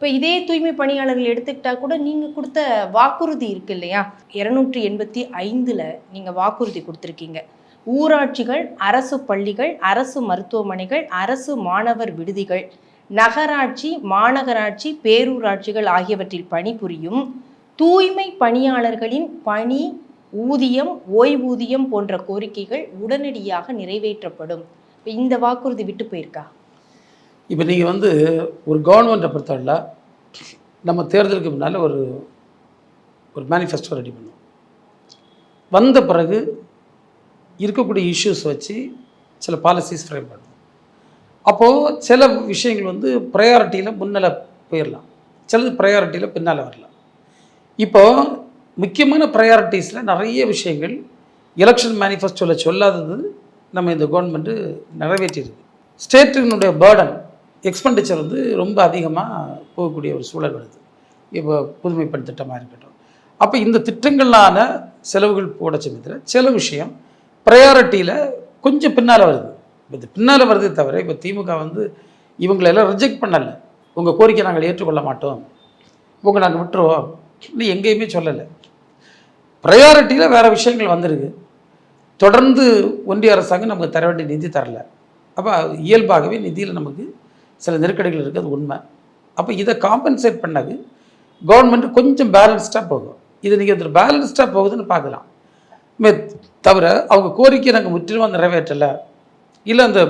இப்போ இதே தூய்மை பணியாளர்கள் எடுத்துக்கிட்டால் கூட நீங்கள் கொடுத்த வாக்குறுதி இருக்கு இல்லையா? இரநூற்றி எண்பத்தி ஐந்தில் நீங்கள் வாக்குறுதி கொடுத்துருக்கீங்க. ஊராட்சிகள் அரசு பள்ளிகள் அரசு மருத்துவமனைகள் அரசு மாணவர் விடுதிகள் நகராட்சி மாநகராட்சி பேரூராட்சிகள் ஆகியவற்றில் பணிபுரியும் தூய்மை பணியாளர்களின் பணி ஊதியம் ஓய்வூதியம் போன்ற கோரிக்கைகள் உடனடியாக நிறைவேற்றப்படும். இந்த வாக்குறுதி விட்டு போயிருக்கா? இப்போ நீங்கள் வந்து ஒரு கவர்மெண்ட்டை பொறுத்தவரையில் நம்ம தேர்தலுக்கு முன்னால் ஒரு ஒரு மேனிஃபெஸ்டோ ரெடி பண்ணுவோம். வந்த பிறகு இருக்கக்கூடிய இஷ்யூஸ் வச்சு சில பாலிசிஸ் ஃப்ரேம் பண்ணுவோம். அப்போது சில விஷயங்கள் வந்து ப்ரையாரிட்டியில் முன்னால் போயிடலாம் சிலது ப்ரையாரிட்டியில் பின்னால் வரலாம். இப்போது முக்கியமான ப்ரையாரிட்டிஸில் நிறைய விஷயங்கள் எலெக்ஷன் மேனிஃபெஸ்டோவில் சொல்லாதது நம்ம இந்த கவர்மெண்ட்டு நிறைவேற்றியிருக்கு. ஸ்டேட்டினுடைய பேர்டன் எக்ஸ்பெண்டிச்சர் வந்து ரொம்ப அதிகமாக போகக்கூடிய ஒரு சூழல் வருது. இப்போ புதுமைப்பணி திட்டமாக இருக்கட்டும். அப்போ இந்த திட்டங்களான செலவுகள் போட சமயத்தில் சில விஷயம் ப்ரையாரிட்டியில் கொஞ்சம் பின்னால் வருது. இப்போ பின்னால் வருதே தவிர இப்போ திமுக வந்து இவங்களெல்லாம் ரிஜெக்ட் பண்ணலை. உங்கள் கோரிக்கை நாங்கள் ஏற்றுக்கொள்ள மாட்டோம். உங்கள் நாங்கள் விட்டுருவோம். இன்னும் எங்கேயுமே சொல்லலை. ப்ரையாரிட்டியில் வேறு விஷயங்கள் வந்திருக்கு. தொடர்ந்து ஒன்றிய அரசாங்கம் நமக்கு தர வேண்டிய நிதி தரல. அப்போ இயல்பாகவே நிதியில் நமக்கு சில நெருக்கடிகள் இருக்குது அது உண்மை. அப்போ இதை காம்பன்சேட் பண்ணது கவர்மெண்ட் கொஞ்சம் பேலன்ஸ்டாக போகும். இது நீங்கள் இதில் பேலன்ஸ்டாக போகுதுன்னு பார்க்கலாம். மே தவிர அவங்க கோரிக்கை நாங்கள் முற்றிலுமாக நிறைவேற்றலை. இல்லை அந்த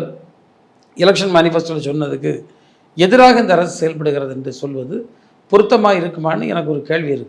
எலெக்ஷன் மேனிஃபெஸ்டோவில் சொன்னதுக்கு எதிராக இந்த அரசு செயல்படுகிறது என்று சொல்வது பொருத்தமாக இருக்குமான்னு எனக்கு ஒரு கேள்வி இருக்குது